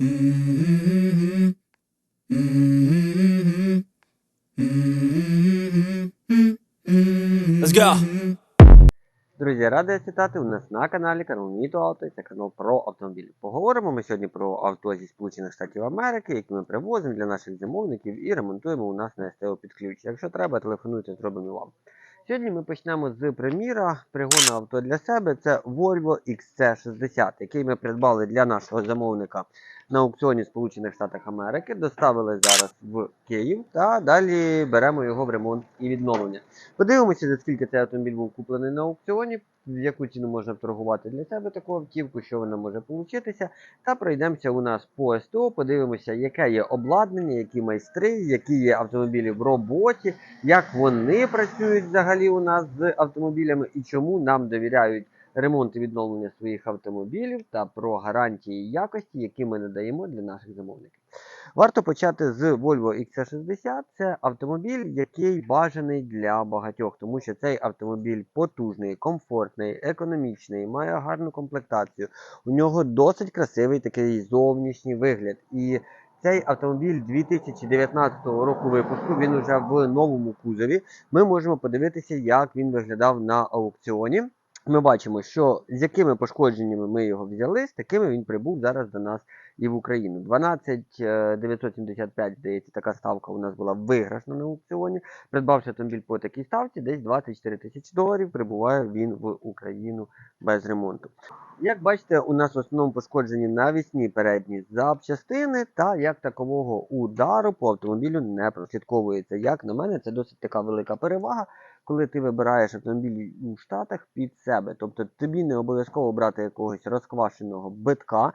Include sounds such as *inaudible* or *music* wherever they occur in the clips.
Let's go. Друзі, радий вітати у нас на каналі канал Міто Авто. Це канал про автомобілі. Поговоримо ми сьогодні про авто зі Сполучених Штатів Америки, які ми привозимо для наших замовників і ремонтуємо у нас на СТО під ключ. Якщо треба, телефонуйте, зробимо вам. Сьогодні ми почнемо з приміра пригону авто для себе. Це Volvo XC60, який ми придбали для нашого замовника на аукціоні Сполучених Штатів Америки. Доставили зараз в Київ та далі беремо його в ремонт і відновлення. Подивимося, за скільки цей автомобіль був куплений на аукціоні, в яку ціну можна торгувати для себе таку автівку, що вона може получитися. Та пройдемося у нас по СТО, подивимося, яке є обладнання, які майстри, які є автомобілі в роботі, як вони працюють взагалі у нас з автомобілями і чому нам довіряють ремонт і відновлення своїх автомобілів та про гарантії якості, які ми надаємо для наших замовників. Варто почати з Volvo XC60. Це автомобіль, який бажаний для багатьох, тому що цей автомобіль потужний, комфортний, економічний, має гарну комплектацію. У нього досить красивий такий зовнішній вигляд. І цей автомобіль 2019 року випуску, він уже в новому кузові. Ми можемо подивитися, як він виглядав на аукціоні. Ми бачимо, що з якими пошкодженнями ми його взяли, з такими він прибув зараз до нас і в Україну. 12975, здається, така ставка у нас була виграшна на аукціоні. Придбавши автомобіль по такій ставці, десь 24 тисячі доларів прибуває він в Україну без ремонту. Як бачите, у нас в основному пошкоджені навісні передні запчастини, та як такового удару по автомобілю не прослідковується. Як на мене, це досить така велика перевага, коли ти вибираєш автомобіль у Штатах під себе. Тобто тобі не обов'язково брати якогось розквашеного битка,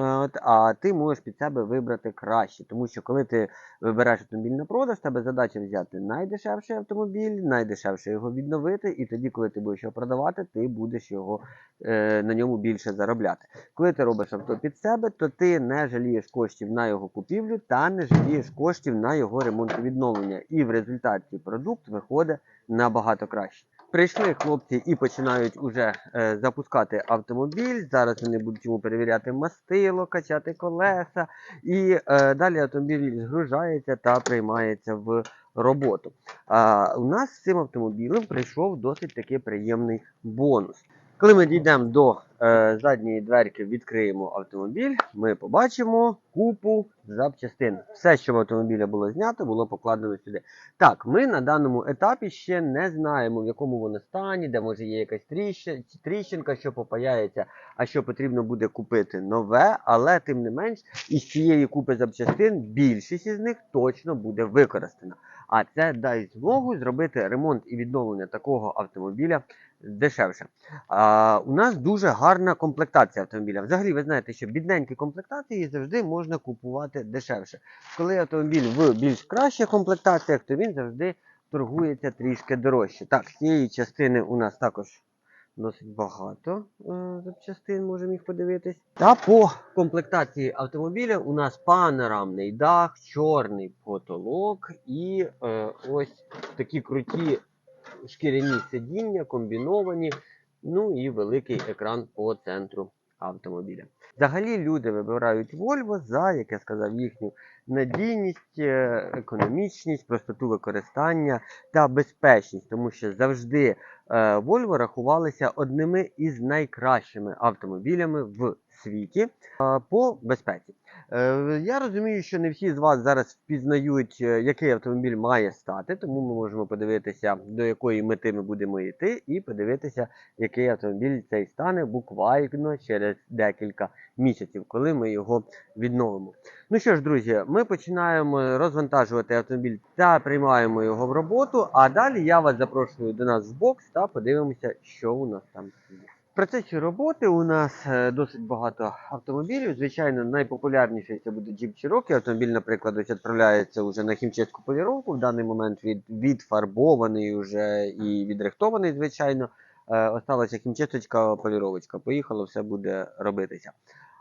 от, а ти можеш під себе вибрати краще. Тому що коли ти вибираєш автомобіль на продаж, тебе задача взяти найдешевший автомобіль, найдешевше його відновити, і тоді, коли ти будеш його продавати, ти будеш його е, на ньому більше заробляти. Коли ти робиш авто під себе, то ти не жалієш коштів на його купівлю та не жалієш коштів на його ремонт і відновлення. І в результаті продукт виходить набагато краще. Прийшли хлопці і починають уже е, запускати автомобіль. Зараз вони будуть йому перевіряти мастило, качати колеса, і е, далі автомобіль згружається та приймається в роботу. А у нас з цим автомобілем прийшов досить таки приємний бонус. Коли ми дійдемо до е, задньої дверки, відкриємо автомобіль, ми побачимо купу запчастин. Все, що в автомобіля було знято, було покладено сюди. Так, ми на даному етапі ще не знаємо, в якому воно стані, де може є якась тріщ- тріщинка, що попаяється, а що потрібно буде купити нове, але тим не менш, із цієї купи запчастин більшість із них точно буде використана. А це дасть змогу зробити ремонт і відновлення такого автомобіля дешевше. А, у нас дуже гарна комплектація автомобіля. Взагалі, ви знаєте, що бідненькі комплектації завжди можна купувати дешевше. Коли автомобіль в більш кращих комплектаціях, то він завжди торгується трішки дорожче. Так, з цієї частини у нас також досить багато е, запчастин, можемо їх подивитись. Та по комплектації автомобіля у нас панорамний дах, чорний потолок і е, ось такі круті шкіряні сидіння, комбіновані, ну і великий екран по центру автомобіля. Взагалі люди вибирають Volvo за, як я сказав, їхню надійність, е, економічність, простоту використання та безпечність, тому що завжди е, Volvo рахувалися одними із найкращими автомобілями в світі по безпеці. Е, Я розумію, що не всі з вас зараз впізнають, е, який автомобіль має стати, тому ми можемо подивитися, до якої мети ми будемо йти, і подивитися, який автомобіль цей стане буквально через декілька місяців, коли ми його відновимо. Ну що ж, друзі, ми починаємо розвантажувати автомобіль та приймаємо його в роботу. А далі я вас запрошую до нас в бокс та подивимося, що у нас там є. В процесі роботи у нас е, досить багато автомобілів. Звичайно, найпопулярніший це буде Jeep Cherokee. Автомобіль, наприклад, ось відправляється вже на хімчистку поліровку. В даний момент від, відфарбований вже і відрихтований, звичайно. Е, Осталася хімчисточка, поліровочка. Поїхало, все буде робитися.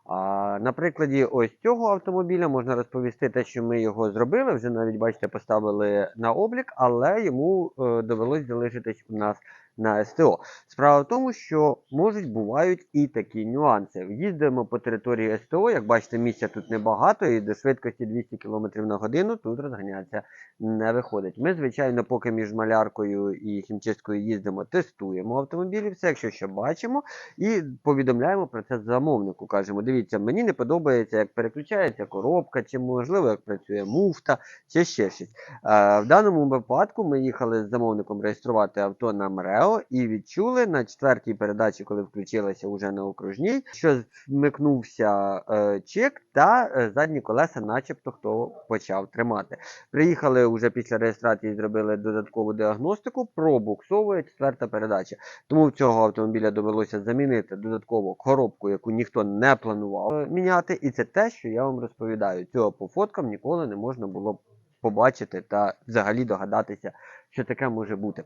А на прикладі ось цього автомобіля можна розповісти те, що ми його зробили. Вже навіть бачите, поставили на облік, але йому е, довелось залишитись у нас на СТО. Справа в тому, що можуть бувають і такі нюанси. Їздимо по території СТО, як бачите, місця тут небагато, і до швидкості 200 км на годину тут розганятися не виходить. Ми, звичайно, поки між маляркою і хімчисткою їздимо, тестуємо автомобілі, все, якщо що бачимо, і повідомляємо про це замовнику. Кажемо, дивіться, мені не подобається, як переключається коробка, чи можливо, як працює муфта, чи ще щось. Е, В даному випадку ми їхали з замовником реєструвати авто на МРЕО і відчули на четвертій передачі, коли включилася уже на окружній, що вмикнувся е, чек та е, задні колеса, начебто хто почав тримати. Приїхали вже після реєстрації, зробили додаткову діагностику, пробуксовує четверта передача. Тому в цього автомобіля довелося замінити додатково коробку, яку ніхто не планував е, міняти. І це те, що я вам розповідаю. Цього по фоткам ніколи не можна було побачити та взагалі догадатися, що таке може бути.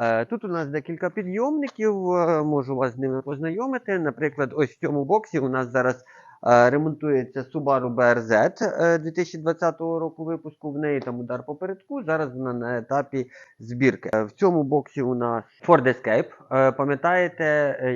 Е, Тут у нас декілька підйомників, е, можу вас з ними познайомити. Наприклад, ось в цьому боксі у нас зараз е, ремонтується Subaru BRZ е, 2020 року випуску. В неї там удар попередку. Зараз вона на етапі збірки. В цьому боксі у нас Ford Escape. Пам'ятаєте,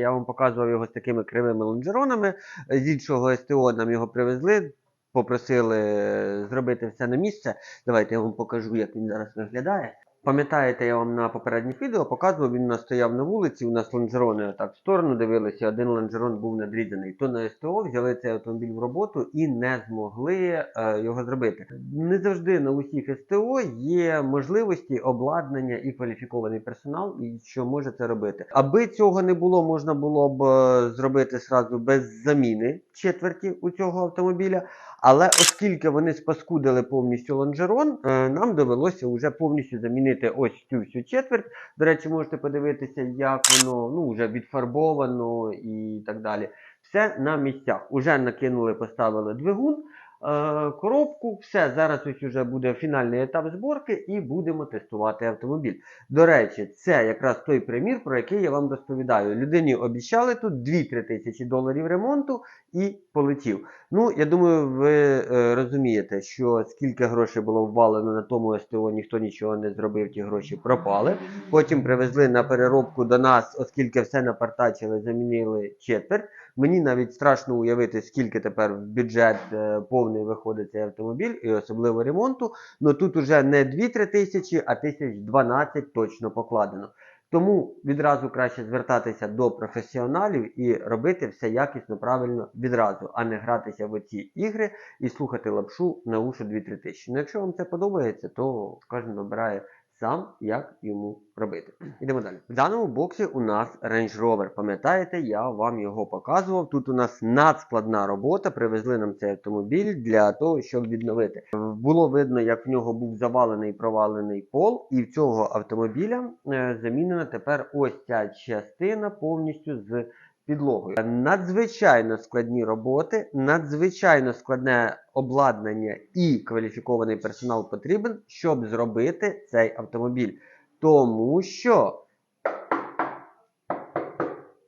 я вам показував його з такими кривими лонжеронами. З іншого СТО нам його привезли. Попросили е, зробити все на місце. Давайте я вам покажу, як він зараз виглядає. Пам'ятаєте, я вам на попередніх відео показував, він у нас стояв на вулиці, у нас лонжерони отак в сторону дивилися, один лонжерон був надрізаний. То на СТО взяли цей автомобіль в роботу і не змогли е, його зробити. Не завжди на усіх СТО є можливості обладнання і кваліфікований персонал, і що може це робити. Аби цього не було, можна було б е, зробити сразу без заміни четверті у цього автомобіля. Але оскільки вони спаскудили повністю лонжерон, е, нам довелося вже повністю замінити ось цю всю четверть. До речі, можете подивитися, як воно ну, вже відфарбовано і так далі. Все на місцях. Уже накинули, поставили двигун, коробку, все. Зараз ось уже буде фінальний етап зборки і будемо тестувати автомобіль. До речі, це якраз той примір, про який я вам розповідаю. Людині обіцяли тут 2-3 тисячі доларів ремонту і полетів. Ну, я думаю, ви е, розумієте, що скільки грошей було ввалено на тому СТО, ніхто нічого не зробив, ті гроші пропали. Потім привезли на переробку до нас, оскільки все напартачили, замінили четверть. Мені навіть страшно уявити, скільки тепер в бюджет е, повний виходить цей автомобіль, і особливо ремонту. Ну тут уже не 2-3 тисячі, а тисяч 12 точно покладено. Тому відразу краще звертатися до професіоналів і робити все якісно, правильно відразу, а не гратися в оці ігри і слухати лапшу на ушу 2-3 тисячі. Ну, якщо вам це подобається, то кожен вибирає сам, як йому робити. *clears throat* Ідемо далі. В даному боксі у нас Range Rover. Пам'ятаєте, я вам його показував. Тут у нас надскладна робота. Привезли нам цей автомобіль для того, щоб відновити. Було видно, як в нього був завалений провалений пол, і в цього автомобіля е, замінена тепер ось ця частина повністю з підлогою. Надзвичайно складні роботи, надзвичайно складне обладнання і кваліфікований персонал потрібен, щоб зробити цей автомобіль. Тому що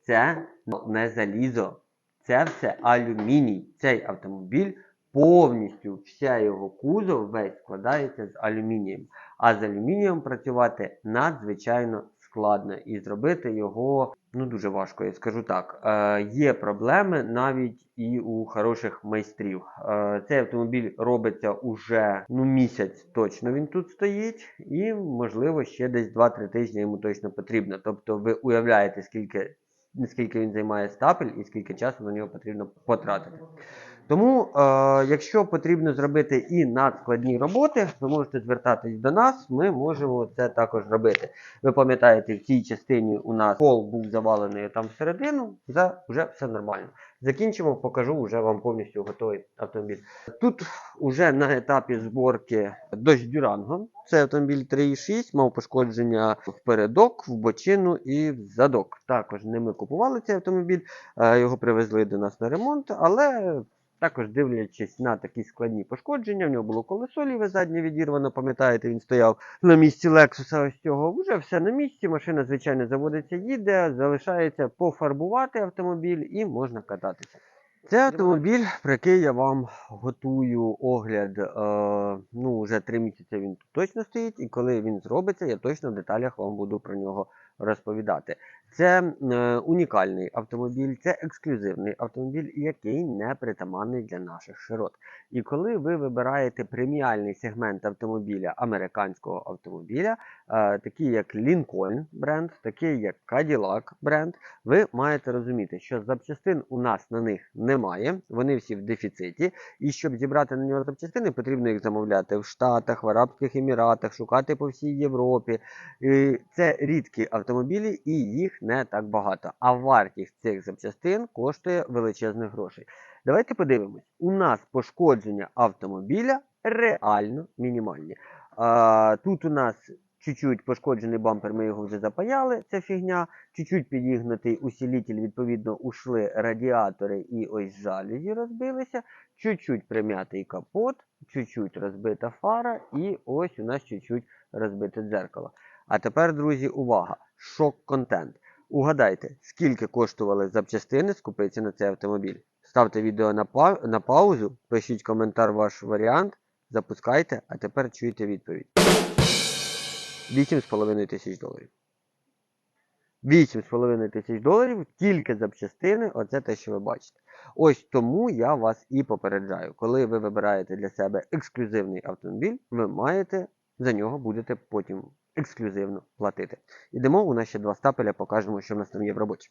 це не залізо, це все алюміній. Цей автомобіль повністю, вся його кузов весь складається з алюмінієм. А з алюмінієм працювати надзвичайно складно і зробити його ну дуже важко, я скажу так. Е, є проблеми навіть і у хороших майстрів. Е, цей автомобіль робиться уже ну, місяць точно він тут стоїть, і можливо ще десь 2-3 тижні йому точно потрібно. Тобто ви уявляєте, скільки, скільки він займає стапель і скільки часу на нього потрібно потратити. Тому, е, якщо потрібно зробити і надскладні роботи, ви можете звертатись до нас, ми можемо це також робити. Ви пам'ятаєте, в цій частині у нас пол був завалений там всередину, за вже все нормально. Закінчимо, покажу вже вам повністю готовий автомобіль. Тут уже на етапі зборки Dodge Durango. Це автомобіль 3.6, мав пошкодження в передок, в бочину і в задок. Також не ми купували цей автомобіль, е, його привезли до нас на ремонт, але також дивлячись на такі складні пошкодження, в нього було колесо ліве заднє відірвано, пам'ятаєте, він стояв на місці Лексуса ось цього. Вже все на місці, машина, звичайно, заводиться, їде, залишається пофарбувати автомобіль і можна кататися. Це автомобіль, про який я вам готую огляд. Е, ну, вже три місяці він тут точно стоїть, і коли він зробиться, я точно в деталях вам буду про нього розповідати. Це е, унікальний автомобіль, це ексклюзивний автомобіль, який не притаманний для наших широт. І коли ви вибираєте преміальний сегмент автомобіля, американського автомобіля, е, такий як Lincoln бренд, такий як Cadillac бренд, ви маєте розуміти, що запчастин у нас на них немає, вони всі в дефіциті. І щоб зібрати на нього запчастини, потрібно їх замовляти в Штатах, в Арабських Еміратах, шукати по всій Європі. Це рідкі автомобілі, і їх не так багато. А вартість цих запчастин коштує величезних грошей. Давайте подивимось: у нас пошкодження автомобіля реально мінімальні. А, тут у нас чуть-чуть пошкоджений бампер, ми його вже запаяли, ця фігня. Чуть-чуть підігнутий усилитель, відповідно, ушли радіатори і ось жалюзі розбилися. Чуть-чуть прим'ятий капот, чуть-чуть розбита фара, і ось у нас чуть-чуть розбите дзеркало. А тепер, друзі, увага! Шок-контент. Угадайте, скільки коштували запчастини скупитися на цей автомобіль. Ставте відео на, па на паузу, пишіть коментар ваш варіант, запускайте, а тепер чуєте відповідь. 8,5 тисяч доларів. 8,5 тисяч доларів тільки запчастини, оце те, що ви бачите. Ось тому я вас і попереджаю. Коли ви вибираєте для себе ексклюзивний автомобіль, ви маєте за нього будете потім ексклюзивно платити. Ідемо, у ще два стапеля, покажемо, що в нас там є в роботі.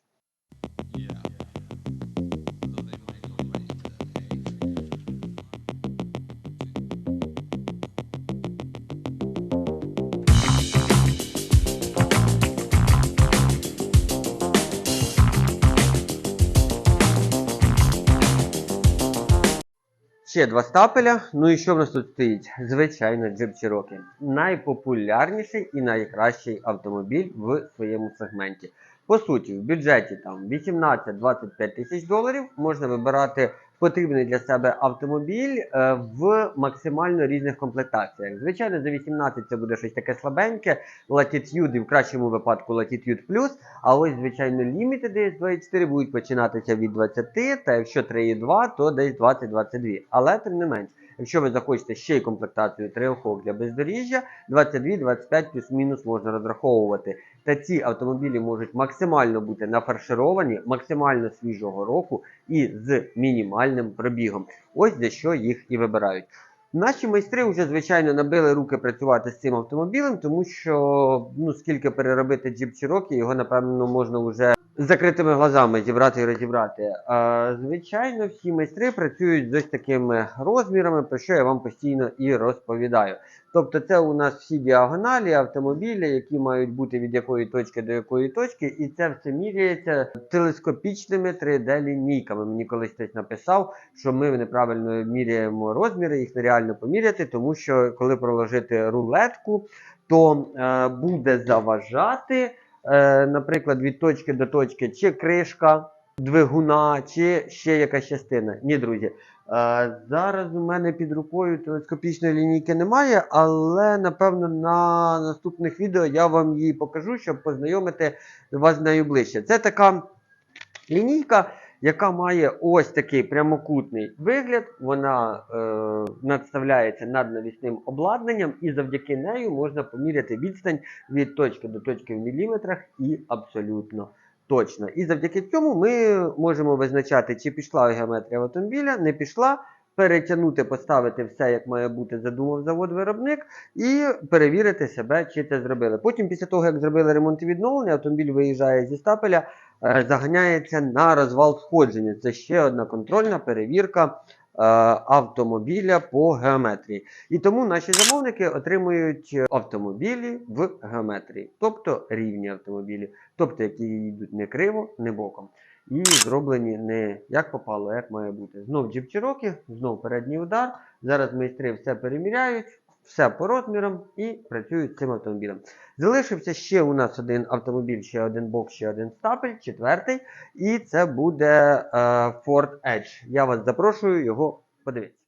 Ще два стапеля. Ну і що в нас тут стоїть? Звичайно, Jeep Cherokee. Найпопулярніший і найкращий автомобіль в своєму сегменті. По суті, в бюджеті там 18-25 тисяч доларів можна вибирати потрібний для себе автомобіль е, в максимально різних комплектаціях. Звичайно, за 18 це буде щось таке слабеньке, Latitude і в кращому випадку Latitude Plus, а ось, звичайно, ліміти десь 24 будуть починатися від 20, та якщо 3,2, то десь 20-22. Але тим не менш. Якщо ви захочете ще й комплектацію Trailhawk для бездоріжжя, 22-25 плюс-мінус можна розраховувати. Та ці автомобілі можуть максимально бути нафаршировані, максимально свіжого року і з мінімальним пробігом. Ось для що їх і вибирають. Наші майстри вже, звичайно, набили руки працювати з цим автомобілем, тому що ну, скільки переробити Jeep Cherokee, його, напевно, можна вже з закритими глазами зібрати і розібрати. Звичайно, всі майстри працюють з ось такими розмірами, про що я вам постійно і розповідаю. Тобто, це у нас всі діагоналі, автомобілі, які мають бути від якої точки до якої точки, і це все міряється телескопічними 3D-лінійками. Мені колись хтось написав, що ми неправильно міряємо розміри, їх нереально поміряти, тому що коли проложити рулетку, то е, буде заважати. Е, наприклад, від точки до точки, чи кришка двигуна, чи ще якась частина. Ні, друзі. Е, зараз у мене під рукою телескопічної лінійки немає, але напевно на наступних відео я вам її покажу, щоб познайомити вас з нею ближче. Це така лінійка яка має ось такий прямокутний вигляд, вона е, надставляється над навісним обладнанням, і завдяки нею можна поміряти відстань від точки до точки в міліметрах і абсолютно точно. І завдяки цьому ми можемо визначати, чи пішла геометрія автомобіля, не пішла. Перетягнути, поставити все, як має бути, задумав завод-виробник, і перевірити себе, чи це зробили. Потім, після того, як зробили ремонт і відновлення, автомобіль виїжджає зі стапеля, заганяється на розвал сходження. Це ще одна контрольна перевірка е, автомобіля по геометрії. І тому наші замовники отримують автомобілі в геометрії, тобто рівні автомобілі, тобто які йдуть не криво, не боком. І зроблені не як попало, як має бути. Знов джіп Cherokee, знов передній удар. Зараз майстри все переміряють все по розмірам і працюють цим автомобілем. Залишився ще у нас один автомобіль, ще один бокс, ще один стапель, четвертий. І це буде е, Ford Edge. Я вас запрошую його подивитися.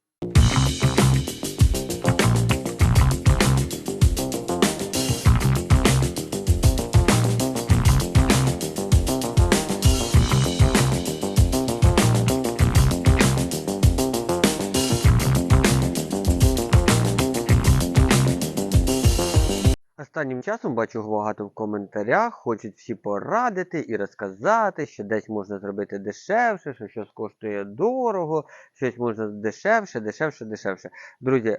Останнім часом бачу багато в коментарях, хочуть всі порадити і розказати, що десь можна зробити дешевше, що щось коштує дорого, щось можна дешевше, дешевше, дешевше. Друзі,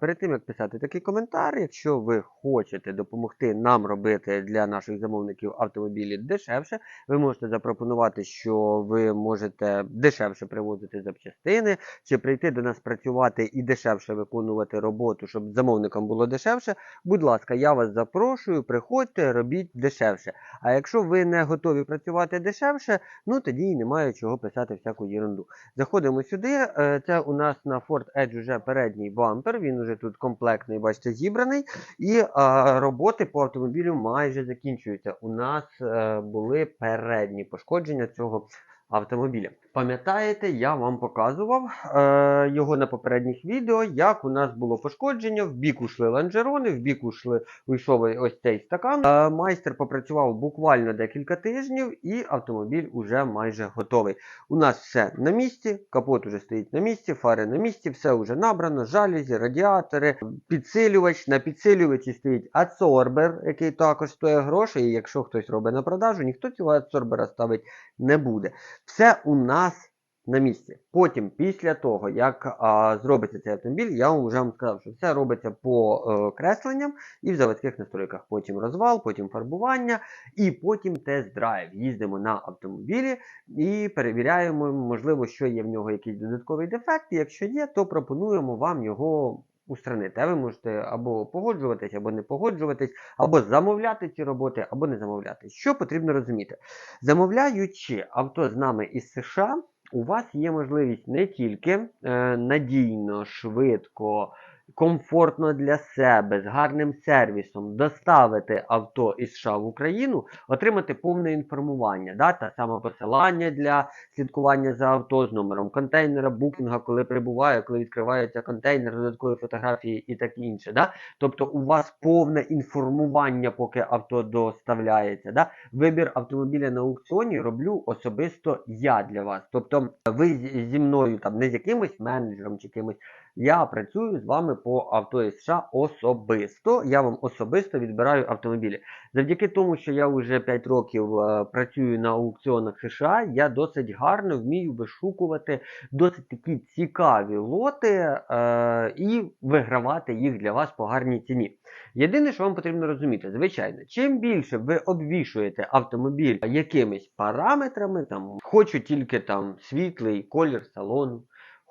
перед тим як писати такий коментар, якщо ви хочете допомогти нам робити для наших замовників автомобілі дешевше, ви можете запропонувати, що ви можете дешевше привозити запчастини, чи прийти до нас працювати і дешевше виконувати роботу, щоб замовникам було дешевше. Будь ласка, я вас запрошую, приходьте, робіть дешевше. А якщо ви не готові працювати дешевше, ну тоді і немає чого писати всяку ерунду. Заходимо сюди. е, Це у нас на Ford Edge вже передній бампер. Він уже тут комплектний, бачите, зібраний. І а, роботи по автомобілю майже закінчуються. У нас е, були передні пошкодження цього автомобіля. Пам'ятаєте, я вам показував е, його на попередніх відео, як у нас було пошкодження. В бік ушли ланжерони, в бік ушли, уйшов ось цей стакан. Е, майстер попрацював буквально декілька тижнів, і автомобіль уже майже готовий. У нас все на місці, капот уже стоїть на місці, фари на місці, все вже набрано, жалюзі, радіатори, підсилювач. На підсилювачі стоїть адсорбер, який також стоїть гроші. І якщо хтось робить на продажу, ніхто цього адсорбера ставити не буде. Все у нас на місці. Потім, після того, як а, зробиться цей автомобіль, я вам вже вам сказав, що все робиться по е, кресленням і в заводських настройках. Потім розвал, потім фарбування і потім тест-драйв. Їздимо на автомобілі і перевіряємо, можливо, що є в нього якийсь додатковий дефект. Якщо є, то пропонуємо вам його. Устранити. А ви можете або погоджуватись, або не погоджуватись, або замовляти ці роботи, або не замовляти. Що потрібно розуміти? Замовляючи авто з нами із США, у вас є можливість не тільки е, надійно, швидко, комфортно для себе, з гарним сервісом доставити авто із США в Україну, отримати повне інформування, да, та саме посилання для слідкування за авто з номером контейнера, букінга, коли прибуває, коли відкривається контейнер, додаткові фотографії і так інше. Да? Тобто у вас повне інформування, поки авто доставляється. Да? Вибір автомобіля на аукціоні роблю особисто я для вас. Тобто ви зі мною там не з якимось менеджером чи кимось. Я працюю з вами по авто із США особисто. Я вам особисто відбираю автомобілі. Завдяки тому, що я вже 5 років е, працюю на аукціонах США, я досить гарно вмію вишукувати досить такі цікаві лоти е, і вигравати їх для вас по гарній ціні. Єдине, що вам потрібно розуміти, звичайно, чим більше ви обвішуєте автомобіль якимись параметрами, там хочу тільки там світлий колір салону,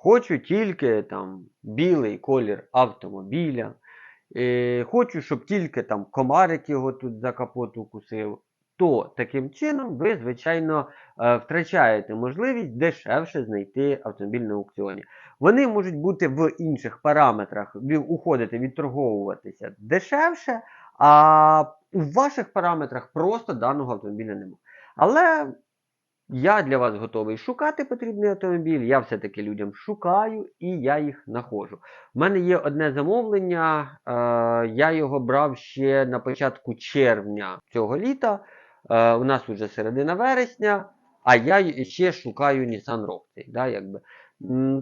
хочу тільки там білий колір автомобіля. Е, хочу, щоб тільки там комарик його тут за капоту кусив. То таким чином ви, звичайно, е, втрачаєте можливість дешевше знайти автомобіль на аукціоні. Вони можуть бути в інших параметрах, уходити, відторговуватися дешевше, а у ваших параметрах просто даного автомобіля немає. Але я для вас готовий шукати потрібний автомобіль. Я все-таки людям шукаю і я їх знаходжу. У мене є одне замовлення, е, я його брав ще на початку червня цього літа. Е, у нас вже середина вересня, а я ще шукаю Nissan Rogue. Да, якби.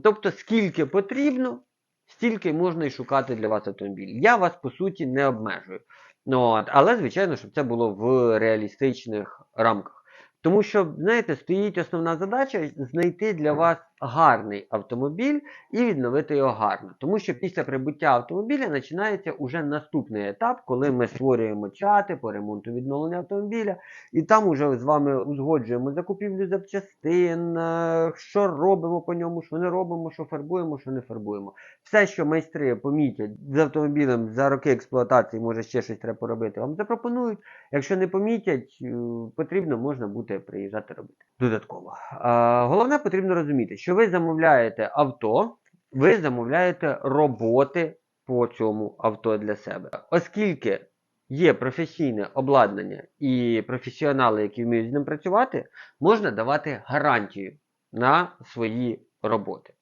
Тобто, скільки потрібно, стільки можна і шукати для вас автомобіль. Я вас по суті не обмежую. Ну, от, але, звичайно, щоб це було в реалістичних рамках. Тому що, знаєте, стоїть основна задача знайти для вас гарний автомобіль і відновити його гарно. Тому що після прибуття автомобіля починається уже наступний етап, коли ми створюємо чати по ремонту відновлення автомобіля, і там уже з вами узгоджуємо закупівлю запчастин, е, що робимо по ньому, що не робимо, що фарбуємо, що не фарбуємо. Все, що майстри помітять з автомобілем за роки експлуатації, може ще щось треба поробити, вам запропонують. Якщо не помітять, е, потрібно можна буде приїжджати робити. Додатково. А, головне потрібно розуміти, що ви замовляєте авто, ви замовляєте роботи по цьому авто для себе. Оскільки є професійне обладнання і професіонали, які вміють з ним працювати, можна давати гарантію на свої роботи.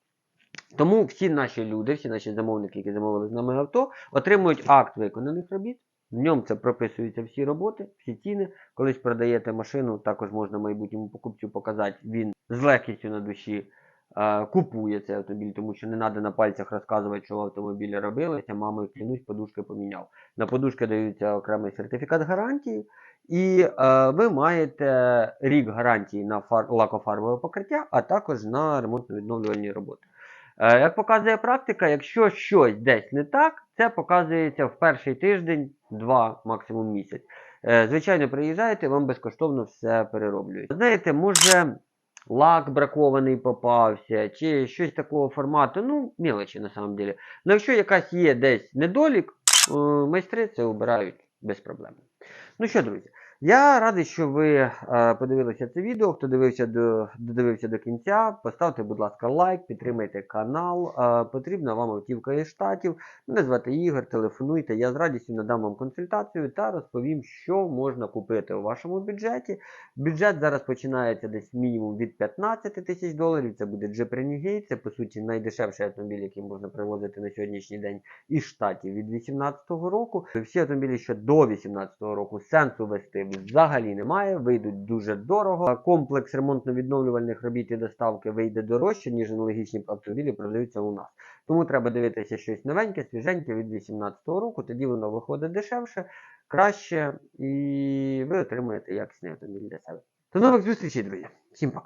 Тому всі наші люди, всі наші замовники, які замовили з нами авто, отримують акт виконаних робіт. В ньому це прописуються всі роботи, всі ціни. Колись продаєте машину, також можна майбутньому покупцю показати, він з легкістю на душі купує цей автомобіль, тому що не треба на пальцях розказувати, що в автомобілі робилося. Мамою клянусь, подушки поміняв. На подушки даються окремий сертифікат гарантії, і е, ви маєте рік гарантії на фар... лакофарбове покриття, а також на ремонтно-відновлювальні роботи. Е, Як показує практика, якщо щось десь не так, це показується в перший тиждень, два, максимум місяць. Е, Звичайно, приїжджаєте, вам безкоштовно все перероблюють. Знаєте, може лак бракований попався, чи щось такого формату, ну, мелочі на самом деле. Но якщо якась є десь недолік, е, майстри це обирають без проблем. Ну що, друзі, я радий, що ви е, подивилися це відео. Хто дивився до, додивився до кінця, поставте, будь ласка, лайк, підтримайте канал. Е, потрібна вам автівка із штатів. Мене звати Ігор, телефонуйте. Я з радістю надам вам консультацію та розповім, що можна купити у вашому бюджеті. Бюджет зараз починається десь мінімум від 15 тисяч доларів. Це буде Jeep. Це по суті найдешевший автомобіль, який можна привозити на сьогоднішній день із штатів від 2018 року. Всі автомобілі, що до 2018 року сенсу вести взагалі немає. Вийдуть дуже дорого. Комплекс ремонтно-відновлювальних робіт і доставки вийде дорожче, ніж аналогічні автомобілі продаються у нас. Тому треба дивитися щось новеньке, свіженьке від 2018 року. Тоді воно виходить дешевше, краще, і ви отримуєте якісний автомобіль для себе. До нових зустрічей, друзі. Всім пока.